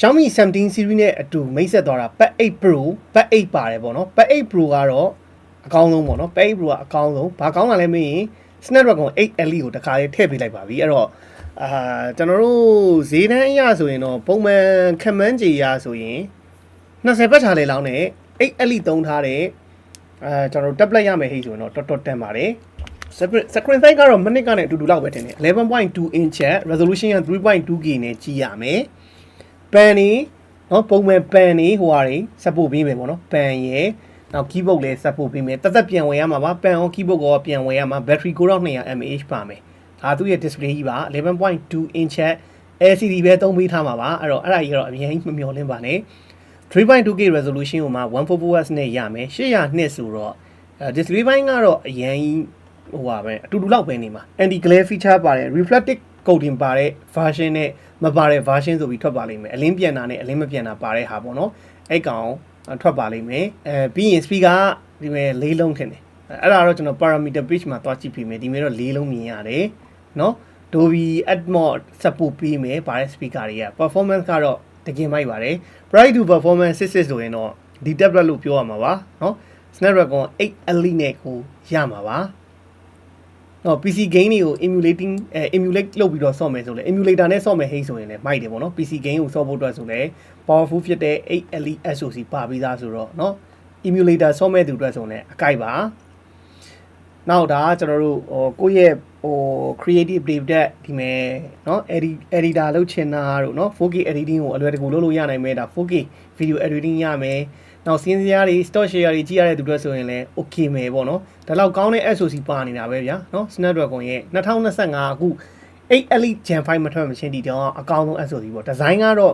Xiaomi 17 series နဲ့အတူမိတ်ဆက်သွားတာ Pad 8 Pro Pad 8ပါတယ်ပေါ့နော် Pad 8 Pro ကတော့အကောင်းဆုံးပေါ့နော် Pad 8 Pro ကအကောင်းဆုံးဘာကောင်းတာလဲမင်း Snapdragon 8 Elite ကိုတခါလေးထည့်ပေးလိုက်ပါပြီအဲ့တော့အာကျွန်တော်တို့ဈေးတန်းအရဆိုရင်တော့ပုံမှန်ခံမှန်းကြေရဆိုရင်20ပတ်ချာလေလောင်းနဲ့8 Elite သုံးထားတဲ့အဲကျွန်တော်တို့ tablet ရမယ်ဟိဆိုရင်တော့တော်တော်တန်ပါတယ် screen size ကတော့မိနစ်ကနေအတူတူလောက်ပဲထင်တယ်11.2 inch resolution က 3.2K နဲ့ကြည့်ရမယ် ပန်နေနော်ပုံမှန်ပန်နေဟိုဟာတွေ support ပေးမယ်ပေါ့နော်ပန်ရယ်နောက် keyboard လည်း support ပေးမယ်တက်တက်ပြန်ဝင်ရမှာပါပန်ရော keyboard ကောပြန်ဝင်ရမှာ battery 9200 mAh ပါမယ်ဒါသူ့ရဲ့ display ကြီးပါ11.2 inch LCD ပဲသုံးပေးထားမှာပါအဲ့တော့အဲ့ဒါကြီးကတော့အများကြီးမမျှော်လင့်ပါနဲ့ 3.2K resolution ကိုမှ 144Hz နဲ့ရမယ်800နှစ်ဆိုတော့အဲ display ဘိုင်းကတော့အရင်ဟိုပါပဲအတူတူလောက်ပဲနေမှာ anti glare feature ပါတယ် reflective coating ပါတဲ့ version နဲ့မပါတဲ့ version ဆိုပြီးထွက်ပါလိမ့်မယ်အလင်းပြန်တာနဲ့အလင်းမပြန်တာပါတဲ့ဟာပေါ့နော်အဲ့ကောင်ထွက်ပါလိမ့်မယ်အဲပြီးရင် speaker ကဒီမဲ့လေးလုံးထင်တယ်အဲ့ဒါတော့ကျွန်တော် parameter page မှာသွားကြည့်ပြမယ်ဒီမဲ့တော့လေးလုံးမြင်ရတယ်နော် Dolby Atmos support ပေးမယ်ပါတဲ့ speaker တွေက performance ကတော့တကယ်မိုက်ပါတယ် Bright to performance 66ဆိုရင်တော့ဒီ tablet လို့ပြောရမှာပါเนาะ Snapdragon 8 Elite နဲ့ကိုရမှာပါ တော့ PC game တွေကို emulating အဲ emulate လုပ်ပြီးတော့ဆော့မယ်ဆိုလဲ emulator နဲ့ဆော့မယ်ဟိဆိုရင်လည်းမိုက်တယ်ပေါ့နော် PC game ကိုဆော့ဖို့အတွက်ဆိုလဲ powerful ဖြစ်တဲ့8 Elite SoC ပါပြီးသားဆိုတော့เนาะ emulator ဆော့မဲ့သူအတွက်ဆိုရင်လည်းအကြိုက်ပါနောက်ဒါကျွန်တော်တို့ဟိုကိုယ့်ရဲ့ဟို creative data ဒီမဲ့เนาะ edit editor လုပ်ချင်တာတို့เนาะ 4K editing ကိုအလွယ်တကူလုပ်လို့ရနိုင်မယ်ဒါ 4K video editing ရမယ် နောက်စင်းစရာတွေ stock share တွေကြည့်ရတဲ့သူတွေဆိုရင်လည်း okay မယ်ပေါ့နော်ဒါလောက်ကောင်းတဲ့ SoC ပါနေတာပဲဗျာเนาะ Snapdragon ရဲ့2025အခု8 Elite Gen 5မထွက်မချင်းဒီတောင်အကောင်းဆုံး SoC ပေါ့ဒီဇိုင်းကတော့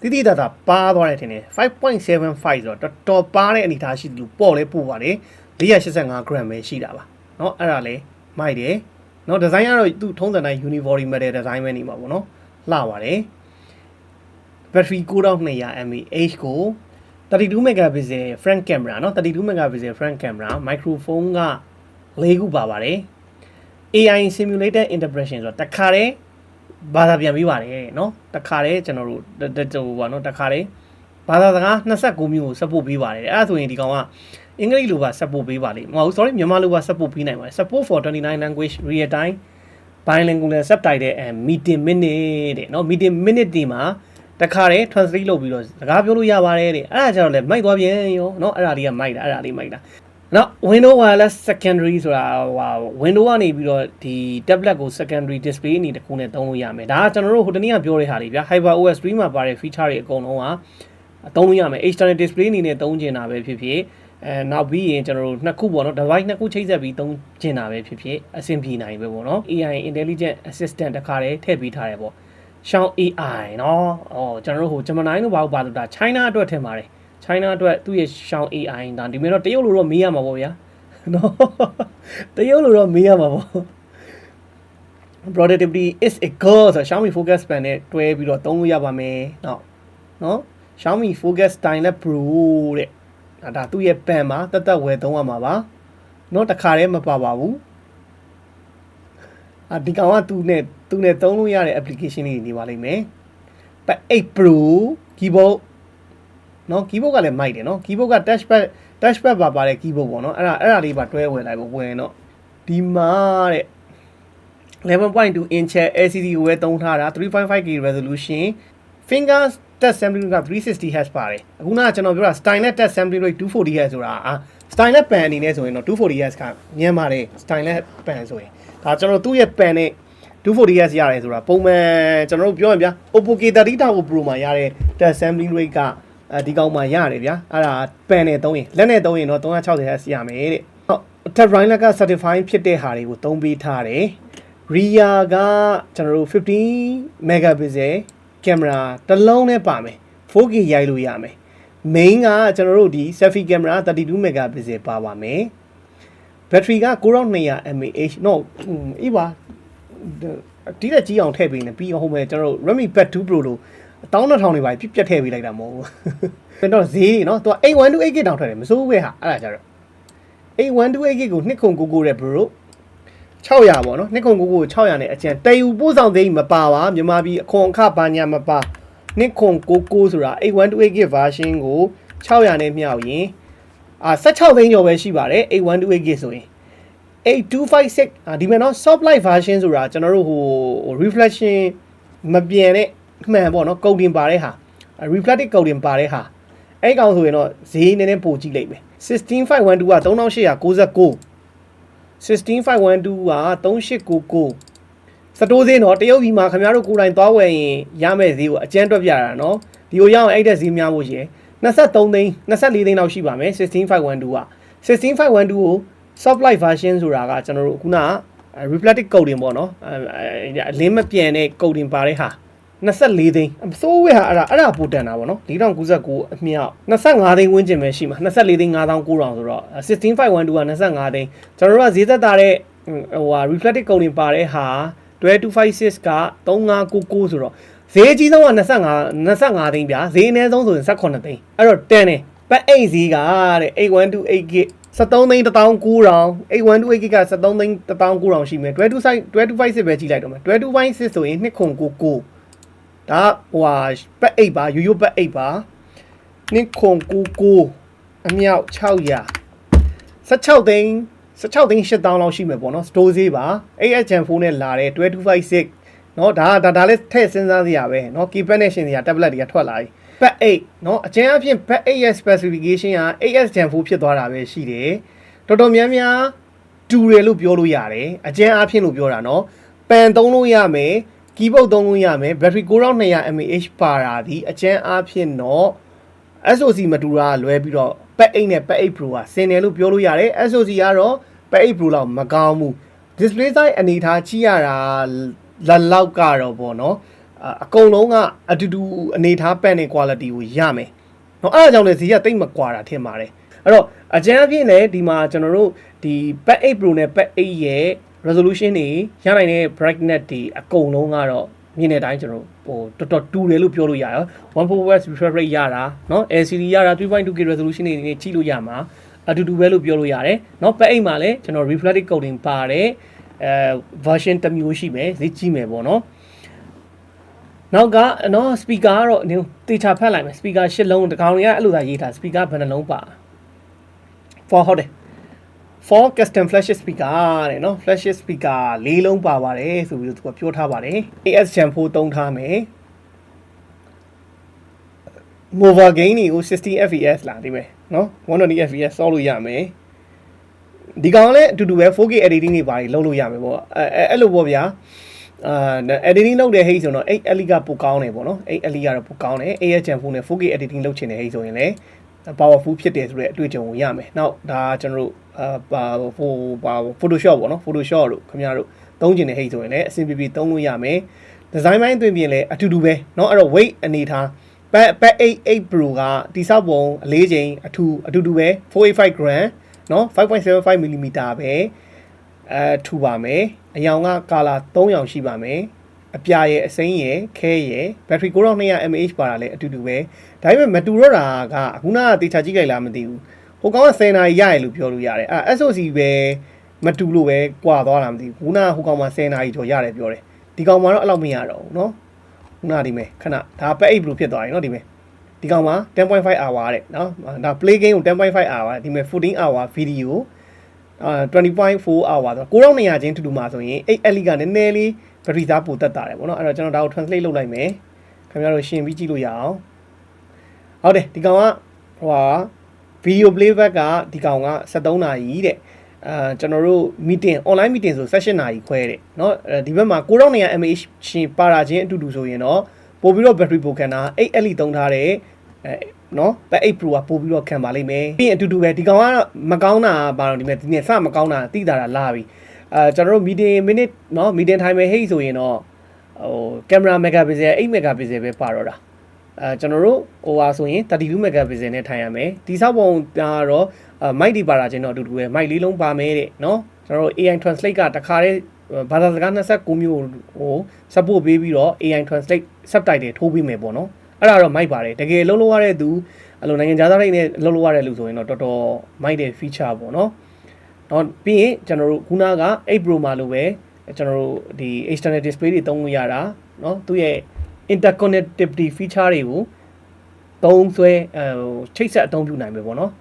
တိတိတသာပါသွားတယ်ထင်တယ်5.75ဆိုတော့တော်တော်ပါတဲ့အနေအထားရှိတယ်လို့ပေါ့လဲပို့ပါတယ်485 gram ပဲရှိတာပါเนาะအဲ့ဒါလေမိုက်တယ်เนาะဒီဇိုင်းကတော့သူ့ထုံးစံတိုင်း uniform metal design ပဲနေမှာပေါ့နော်လှပါတယ် battery 9200 mAh ကို 32 megapixel front camera เนาะ32 megapixel front camera microphone က၄ခုပါပါတယ် AI simulated interpretation ဆိုတော့တခါတည်းဘာသာပြန်ပြီးပါတယ်เนาะတခါတည်းကျွန်တော်တို့ဟိုပါเนาะတခါတည်းဘာသာစကား29မျိုးကို support ပေးပါတယ်အဲ့ဒါဆိုရင်ဒီကောင်ကအင်္ဂလိပ်လိုပါ support ပေးပါလိမ့်မဟုတ် sorry မြန်မာလိုပါ support ပေးနိုင်ပါတယ် support for 29 language real time bilingual subtitle and meeting minute တဲ့เนาะ meeting minute ဒီမှာ တခါတည်း translate လုပ်ပြီးတော့စကားပြောလို့ရပါတယ်တဲ့အဲ့ဒါကြတော့လေမိုက်သွားပြန်ရောเนาะအဲ့ဒါလေးကမိုက်တာအဲ့ဒါလေးမိုက်တာနော် window wireless secondary ဆိုတာဟို window ကနေပြီးတော့ဒီ tablet ကို secondary display အနေတစ်ခုနဲ့သုံးလို့ရမယ်ဒါကကျွန်တော်တို့ဟိုတနေ့ကပြောတဲ့ဟာတွေဗျာ Hyper OS 3မှာပါတဲ့ feature တွေအကုန်လုံးကသုံးလို့ရမယ် external display အနေနဲ့သုံးကျင်တာပဲဖြစ်ဖြစ်အဲနောက်ပြီးရင်ကျွန်တော်တို့နှစ်ခုပေါ့နော် device နှစ်ခုချိတ်ဆက်ပြီးသုံးကျင်တာပဲဖြစ်ဖြစ်အဆင်ပြေနိုင်ပဲပေါ့နော် AI intelligent assistant တခါတည်းထည့်ပေးထားတယ်ပေါ့ Xiaomi AI เนาะအော်ကျွန်တော်တို့ဟို Gemini လို့ဘာလို့ပါလို့ဒါ China အတွက်ထင်ပါတယ် China အတွက်သူ့ရဲ့ Xiaomi AI ဒါဒီမဲ့တော့တရုတ်လိုတော့မေးရမှာပေါ့ဗျာနော်တရုတ်လိုတော့မေးရမှာပေါ့ productivity is a goal ဆိုတော့ Xiaomi focus span နဲ့တွဲပြီးတော့သုံးလို့ရပါမယ်နော်နော် Xiaomi focus style နဲ့ Pro တဲ့ဒါဒါသူ့ရဲ့ band မှာတက်တက်ဝယ်သုံးရမှာပါနော်တခါတည်းမပါပါဘူးအာဒီကောင်ကသူ့နဲ့ သူ့နဲ့သုံးလို့ရတဲ့ application တွေနေပါလိမ့်မယ်ပတ်8 Pro keyboard နော် keyboard ကလည်းမိုက်တယ်နော် keyboard က touchpad touchpad ပါပါတဲ့ keyboard ပေါ့နော်အဲ့ဒါအဲ့ဒါလေးပါတွဲဝင်လိုက်ဖို့ဝင်တော့ဒီမှာတဲ့11.2 inch LCD ကိုပဲသုံးထားတာ 3.5K resolution finger touch sampling က 360Hz ပါတယ်အခုနကကျွန်တော်ပြောတာ stylus touch sampling rate 240Hz ဆိုတာအာ stylus pen အနေနဲ့ဆိုရင်တော့ 240Hz ကညံပါတယ် stylus pen ဆိုရင်ဒါကျွန်တော်တို့ရဲ့ pen နဲ့ 240Hz ရတယ်ဆိုတာပုံမှန်ကျွန်တော်တို့ပြောရင်ဗျာ Oppo K30 Turbo Pro မှာရတဲ့ touch sampling rate ကအဲဒီကောင်မှာရတယ်ဗျာအဲ့ဒါ pen နဲ့သုံးရင်လက်နဲ့သုံးရင်တော့ 360Hz ရမယ်တဲ့ဟုတ် tab line က certify ဖြစ်တဲ့ဟာတွေကိုသုံးပေးထားတယ် rear ကကျွန်တော်တို့15 megapixel ကင်မရာတစ်လုံးနဲ့ပါမယ် 4K ရိုက်လို့ရမယ် main ကကျွန်တော်တို့ဒီ selfie camera 32 megapixel ပါပါမယ် battery က9200 mAh no အေးပါ ဒီလက်ကြီးအောင်ထည့်ပေးနေပြီးဟိုမဲ့ကျွန်တော်တို့ Redmi Pad 2 Pro လို့12000တွေပါပြပြတ်ထည့်ပေးလိုက်တာမဟုတ်ဘူးကျွန်တော်ဈေးတွေနော်သူက8128 GB တောင်ထွက်တယ်မစိုးဘူးပဲဟာအဲ့ဒါကြတော့8128 GB ကို2999တဲ့ bro 600ပေါ့နော်နှစ်ခုကိုကို600နဲ့အကျန်တည်ယူပို့ဆောင်သေးမပါပါမြန်မာပြည်အခွန်အခဘာညာမပါနှစ်ခွန်99ဆိုတာ8128 gig version ကို600နဲ့မြောက်ရင်အာ16သိန်းကျော်ပဲရှိပါတယ်8128 gig ဆိုရင် 8256အာဒီမဲ့နော် soft light version ဆိုတာကျွန်တော်တို့ဟို reflection မပြန်တဲ့မှန်ပေါ့နော်ကုတ်တင်ပါတဲ့ဟာ reflective ကုတ်တင်ပါတဲ့ဟာအဲ့ကောင်ဆိုရင်တော့ဈေးနည်းနည်းပိုကြည့်လိုက်မယ်16512က3899 16512က3899စတိုးဈေးတော့တရုတ်ပြည်မှာခင်ဗျားတို့ကိုယ်တိုင်သွားဝယ်ရင်ရမယ့်ဈေးကိုအကျန်းတွက်ပြတာနော်ဒီကိုရအောင်အဲ့တဲ့ဈေးများဖို့ရှိရင်23သိန်း24သိန်းလောက်ရှိပါမယ်16512က16512ကို soft light version ဆိုတာကကျွန်တော်တို့ခုနက reflective coating ပေါ့နော်အလင်းမပြန်တဲ့ coating ပါတဲ့ဟာ24သိန်းအစိုးဝဲဟာအဲ့ဒါအဲ့ဒါပိုတန်တာပေါ့နော်4099အမြောက်25သိန်းဝန်းကျင်ပဲရှိမှာ24သိန်း5900ဆိုတော့16512က25သိန်းကျွန်တော်တို့ကဈေးသက်တာတဲ့ဟိုဟာ reflective coating ပါတဲ့ဟာ2256က3599ဆိုတော့ဈေးအကြီးဆုံးက25 25သိန်းဗျာဈေးအနည်းဆုံးဆိုရင်18သိန်းအဲ့တော့တန်တယ်ပတ်အိတ်ဈေးကတဲ့8128 gig 73သိန်း19000 8128 gig က73သိန်း19000ရှိမယ်225 256ပဲကြည့်လိုက်တော့မယ်226ဆိုရင်299ဒါဟိုဟာပတ်အိတ်ပါရိုးရိုးပတ်အိတ်ပါ299အမြောက်600 16သိန်း16သိန်း8000လောက်ရှိမယ်ပေါ့နော်စတိုးဈေးပါ AS Gen 4နဲ့လာတဲ့2256เนาะဒါဒါဒါလည်းထည့်စဉ်းစားစရာပဲเนาะ keypad နဲ့ရှင်စရာ tablet တွေကထွက်လာပြီ Pad 8เนาะအကျဉ်းအဖြစ် Pad 8ရဲ့ specification က AS Gen 4ဖြစ်သွားတာပဲရှိတယ်တော်တော်များများတူတယ်လို့ပြောလို့ရတယ်အကျဉ်းအဖြစ်လို့ပြောတာเนาะပန်သုံးလို့ရမယ် keyboard သုံးလို့ရမယ် battery 9200 mAh ပါတာဒီအကျဉ်းအဖြစ်တော့ SOC မတူတာလွဲပြီးတော့ Pad 8နဲ့ Pad 8 Pro ကဆင်တယ်လို့ပြောလို့ရတယ် SOC ကတော့ Pad 8 Pro လောက်မကောင်းဘူး display size အနေထားကြည့်ရတာလက်လောက်ကတော့ပေါ့နော် အအကုန်လုံးကအတူတူအနေထားပန်တဲ့ quality ကိုရမယ်။နော်အဲ့ဒါကြောင့်လေဈေးကတိတ်မကွာတာထင်ပါတယ်။အဲ့တော့အကျန်းအဖြစ်လည်းဒီမှာကျွန်တော်တို့ဒီ Pad 8 Pro နဲ့ Pad 8ရဲ့ resolution တွေရနိုင်တဲ့ brightness တွေအကုန်လုံးကတော့မြင်တဲ့အတိုင်းကျွန်တော်ဟိုတော်တော်တူတယ်လို့ပြောလို့ရရော1.4 Hz refresh rate ရတာเนาะ LCD ရတာ 3.2K resolution တွေနဲ့ကြည့်လို့ရမှာအတူတူပဲလို့ပြောလို့ရတယ်เนาะ Pad 8မှာလည်းကျွန်တော် reflective coating ပါတယ်အဲ version တစ်မျိုးရှိမယ်ဈေးကြီးမယ်ပေါ့နော် နောက်ကနော် speaker ကတော့နင်တေချာဖတ်လိုက်မယ် speaker ရှစ်လုံးတကောင်တွေကအဲ့လိုသာရေးထား speaker ဘယ်နှလုံးပါ for ဟုတ်တယ် for custom flash speaker တဲ့နော် flash speaker လေးလုံးပါပါတယ်ဆိုပြီးတော့သူကပြောထားပါတယ် AS Gen 4သုံးထားမယ် mobile game တွေကို60 fps လာဒီမယ်နော်120 fps စောလို့ရမယ်ဒီကောင်လည်းအတူတူပဲ 4K editing တွေပါတယ်လုပ်လို့ရမယ်ပေါ့အဲအဲ့လိုပေါ့ဗျာ အာ editing လုပ်တဲ့ဟိတ်ဆိုတော့အဲ့ LE ကပိုကောင်းတယ်ပေါ့နော်အဲ့ LE ကတော့ပိုကောင်းတယ် AHM phone နဲ့ 4K editing လုပ်ချင်တဲ့ဟိတ်ဆိုရင်လည်း powerful ဖြစ်တယ်ဆိုတဲ့အတွေ့အကြုံကိုရမယ်။နောက်ဒါကျွန်တော်တို့အာဟိုပါ Photoshop ပေါ့နော် Photoshop တို့ခင်ဗျားတို့သုံးကျင်တဲ့ဟိတ်ဆိုရင်လည်းအဆင်ပြေပြေသုံးလို့ရမယ်။ design ပိုင်းအတွင်ပြင်လည်းအတူတူပဲเนาะအဲ့တော့ weight အနေထား Pad Pad 8 8 Pro ကတိဆောက်ပုံအလေးချိန်အထူအတူတူပဲ485 gram เนาะ5.75 mm ပဲ အဲထူပါမယ်အယောင်ကကာလာ3ရောင်ရှိပါမယ်အပြာရဲ့အစိမ်းရဲ့ခဲရဲ့ battery 9200 mAh ပါတာလည်းအတူတူပဲဒါပေမဲ့မတူတော့တာကခုနကတေချာကြည့်ကြလားမသိဘူးဟိုကောင်က10နာရီရရလို့ပြောလို့ရတယ်အဲ SOC ပဲမတူလို့ပဲကွာသွားတာမသိဘူးခုနကဟိုကောင်မှာ10နာရီကျော်ရတယ်ပြောတယ်ဒီကောင်မှာတော့အဲ့လောက်မရတော့ဘူးเนาะခုနဒီမဲ့ခဏဒါပဲ8 Pro ဖြစ်သွားပြီเนาะဒီမဲ့ဒီကောင်မှာ10.5 hour တဲ့เนาะဒါ play game ကို10.5 hour ဒီမဲ့14 hour video အာ 20.4 hour ဆိုတော့9200ချင်းတူတူမှာဆိုရင်အဲ့ LE ကနည်းနည်းလေး battery သားပိုတက်တာတယ်ပေါ့နော်အဲ့တော့ကျွန်တော်ဒါကို translate လုပ်လိုက်မယ်ခင်ဗျားတို့ရှင်းပြီးကြည့်လို့ရအောင်ဟုတ်တယ်ဒီကောင်ကဟိုဟာ video playback ကဒီကောင်က73နာရီတဲ့အာကျွန်တော်တို့ meeting online meeting ဆို16နာရီခွဲတဲ့เนาะဒီဘက်မှာ9200 mAh ရှင်ပါတာချင်းအတူတူဆိုရင်တော့ပို့ပြီးတော့ battery ပိုခံတာ 8LE သုံးထားတဲ့အဲ နော်ပဲ8 Pro ကပို့ပြီးတော့ခံပါလိမ့်မယ်ပြီးရင်အတူတူပဲဒီကောင်ကမကောင်းတာဘာလို့ဒီမဲ့ဒီနေ့စမကောင်းတာတိတာတာလာပြီအဲကျွန်တော်တို့ meeting minute နော် meeting time ဟိတ်ဆိုရင်တော့ဟို camera megapixel 8 megapixel ပဲပါတော့တာအဲကျွန်တော်တို့ဟိုဟာဆိုရင်32 megapixel နဲ့ထိုင်ရမယ်ဒီဆောက်ပုံကတော့ mic ဒီပါတာချင်းတော့အတူတူပဲ mic လေးလုံးပါမယ်တဲ့နော်ကျွန်တော်တို့ AI translate ကတခါတည်းဘာသာစကား29မျိုးဟို support ပေးပြီးတော့ AI translate subtitle ထိုးပေးမယ်ပေါ့နော် အဲ့ဒါတော့ mic ပါတယ်တကယ်လုံးလုံးရတဲ့သူအဲ့လိုနိုင်ငံခြားသားတွေနဲ့လုံးလုံးရတဲ့လူဆိုရင်တော့တော်တော် mic တဲ့ feature ပေါ့နော်တော့ပြီးရင်ကျွန်တော်တို့ခုနက8 Pro မှာလို့ပဲကျွန်တော်တို့ဒီ external display တွေသုံးလို့ရတာเนาะသူ့ရဲ့ interconnectivity feature တွေကိုသုံးဆွဲအဲဟိုချိတ်ဆက်အသုံးပြုနိုင်မယ်ပေါ့နော်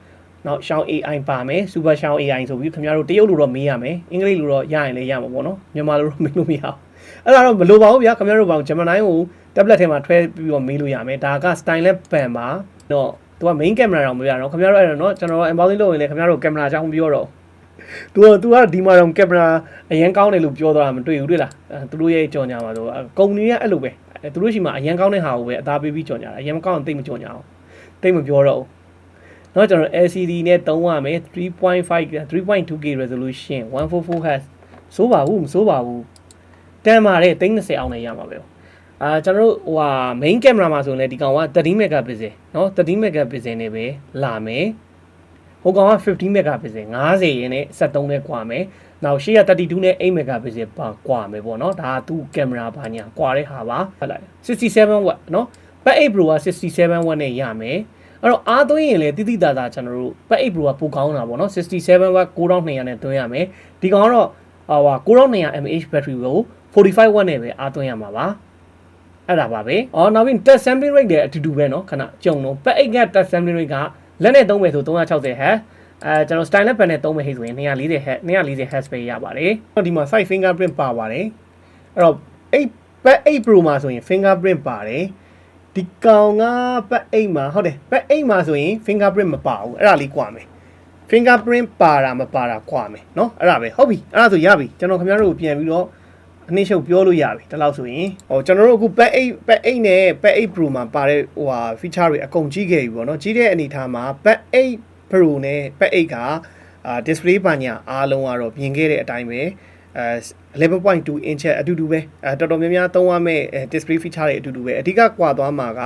နောက်ရှောင်း AI ပါမယ် super ရှောင်း AI ဆိုပြီးခင်ဗျားတို့တရုတ်လိုတော့မေးရမယ်အင်္ဂလိပ်လိုတော့ရရင်လည်းရမှာပေါ့နော်မြန်မာလိုတော့မေးလို့မရအောင်အဲ့ဒါတော့မလိုပါဘူးဗျာခင်ဗျားတို့ဘာဂျမနိုင်းကို tablet ထဲမှာထွဲပြီးတော့မေးလို့ရမယ်ဒါက style နဲ့ pan ပါတော့သူက main camera တော့မရတော့ခင်ဗျားတို့အဲ့တော့နော်ကျွန်တော် unboxing လုပ်ရင်လည်းခင်ဗျားတို့ camera အကြောင်းမပြောတော့ तू က तू ကဒီမှာတော့ကင်မရာအရင်ကောင်းတယ်လို့ပြောတော့တာမတွေ့ဘူးတွေ့လားအဲသူတို့ရဲ့ကြော်ညာမှာဆိုကုမ္ပဏီကအဲ့လိုပဲအဲသူတို့ရှိမှာအရင်ကောင်းတဲ့ဟာကိုပဲအသားပေးပြီးကြော်ညာတာအရင်မကောင်းရင်တိတ်မကြော်ညာအောင်တိတ်မပြောတော့ဘူးเนาะကျွန်တော် LCD နဲ့သုံးရမယ်3.5 3.2K resolution 144Hz စိုးပါဘူးမစိုးပါဘူးတန်ပါတယ်30အောင်နဲ့ရမှာပဲ အာကျွန်တော်တို့ဟိုဟာ main camera မှာဆိုရင်လည်းဒီကောင်က30 megapixel เนาะ30 megapixel နဲ့ပဲလာမယ် ဟိုကောင်က50 megapixel 50ရင်းနဲ့73နဲ့ကွာမယ်။နောက်ရှေ့က32နဲ့8 megapixel ပါကွာမယ်ပေါ့နော်။ဒါကသူ့ကင်မရာဘာညာကွာတဲ့ဟာပါ။ဟုတ်လား67 watt နော်။ Back 8 Pro က67 watt နဲ့ရမယ်။အဲ့တော့အားသွင်းရင်လည်းတိတိတသားကျွန်တော်တို့ Back 8 Pro ကပိုကောင်းတာပေါ့နော်67 watt 9200နဲ့သွင်းရမယ်။ဒီကောင်ကတော့ဟို9200 mAh battery ကို45 watt နဲ့ပဲအားသွင်းရမှာပါ။ အဲ့ဒါပါပဲ။အော်နောက်ပြီး touch sampling rate တွေအတူတူပဲเนาะခဏကြုံတော့ back 8က touch sampling rate ကလက်နဲ့သုံးမယ်ဆို360 Hz အဲကျွန်တော် style နဲ့ pen နဲ့သုံးမယ်ဟိဆိုရင်240 Hz 240 Hz ပဲရပါတယ်။ဒီမှာ side fingerprint ပါပါတယ်။အဲ့တော့8 back 8 Pro မှာဆိုရင် fingerprint ပါတယ်။ဒီကောင်က back 8မှာဟုတ်တယ် back 8မှာဆိုရင် fingerprint မပါဘူး။အဲ့ဒါလေးကွာမယ်။ fingerprint ပါတာမပါတာကွာမယ်เนาะအဲ့ဒါပဲဟုတ်ပြီအဲ့ဒါဆိုရပြီကျွန်တော်ခင်ဗျားတို့ကိုပြန်ပြီးတော့ အနည်းရှုပ်ပြောလို့ရပြီဒါလောက်ဆိုရင်ဟိုကျွန်တော်တို့အခု Pad 8 Pad 8နဲ့ Pad 8 Pro မှာပါတဲ့ဟိုဟာ feature တွေအကုန်ကြီးခဲ့ပြီပေါ့နော်ကြီးတဲ့အနေအထားမှာ Pad 8 Pro နဲ့ Pad 8ကအာ display ပါညာအားလုံးကတော့ပြင်ခဲ့တဲ့အတိုင်းပဲအဲ11.2 inch အတူတူပဲအဲတော်တော်များများသုံးရမယ့် display feature တွေအတူတူပဲအဓိကကွာသွားမှာက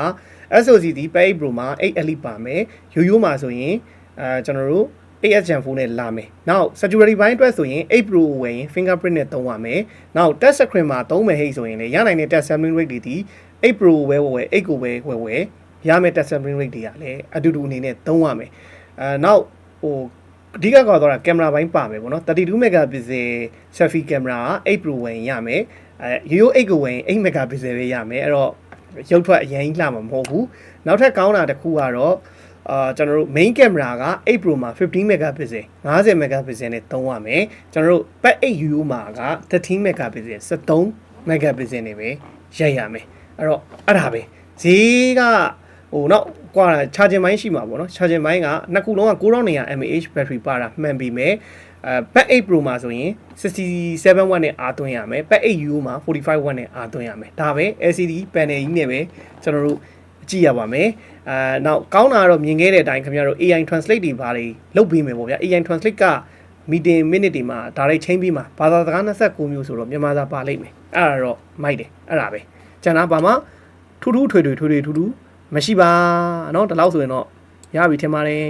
SoC ဒီ Pad 8 Pro မှာ8 LED ပါမယ်ရိုးရိုးမှာဆိုရင်အဲကျွန်တော်တို့ AS Gen 4နဲ့လာမယ်။နောက် security ဘိုင်းအတွက်ဆိုရင်8 Pro ကိုဝယ်ရင် fingerprint နဲ့သုံးရမယ်။နောက် touch screen မှာသုံးမယ်ဟိတ်ဆိုရင်လည်းရနိုင်တဲ့ touch sampling rate တွေဒီ8 Pro ကိုဝယ်ဝယ်8ကိုဝယ်ဝယ်ဝယ်ရမယ့် touch sampling rate တွေကလည်းအတူတူအနေနဲ့သုံးရမယ်။အဲနောက်ဟိုအဓိကကောတော့ကင်မရာဘိုင်းပါမယ်ပေါ့နော်32 megapixel selfie camera က8 Pro ဝယ်ရင်ရမယ်။အဲရိုးရိုး8ကိုဝယ်ရင်8 megapixel ပဲရမယ်။အဲ့တော့ရုပ်ထွက်အရင်လှမှာမဟုတ်ဘူး။နောက်ထပ်ကောင်းတာတစ်ခုကတော့ အာကျွန်တော်တို့ main camera က8 Pro မှာ15 megapixel 50 megapixel နဲ့သုံးရမယ်ကျွန်တော်တို့ Pad 8 UU မှာက13 megapixel 13 megapixel နဲ့ပဲရိုက်ရမယ်အဲ့တော့အဲ့ဒါပဲဈေးကဟိုတော့ကွာ charging ဘိုင်းရှိမှာပေါ့နော် charging ဘိုင်းကနှစ်ခုလုံးက9200 mAh battery ပါတာမှန်ပြီမယ်အဲ Pad 8 Pro မှာဆိုရင်67 watt နဲ့အားသွင်းရမယ် Pad 8 UU မှာ45 watt နဲ့အားသွင်းရမယ်ဒါပဲ LCD panel ကြီးနဲ့ပဲကျွန်တော်တို့ ကြည့်ရပါမယ်အာနောက်ကောင်းတာကတော့မြင်ခဲ့တဲ့အတိုင်းခင်ဗျားတို့ AI translate တွေဘာတွေလုပ်ပေးမယ်ပေါ့ဗျာ AI translate က meeting minute တွေမှာဒါတွေချိန်ပြီးမှာဘာသာစကား29မျိုးဆိုတော့မြန်မာစာပါလိမ့်မယ်အဲ့ဒါတော့မိုက်တယ်အဲ့ဒါပဲကျန်တာဘာမှထူးထူးထွေထွေထွေထွေထူးထူးမရှိပါเนาะဒီလောက်ဆိုရင်တော့ရပြီထင်ပါတယ်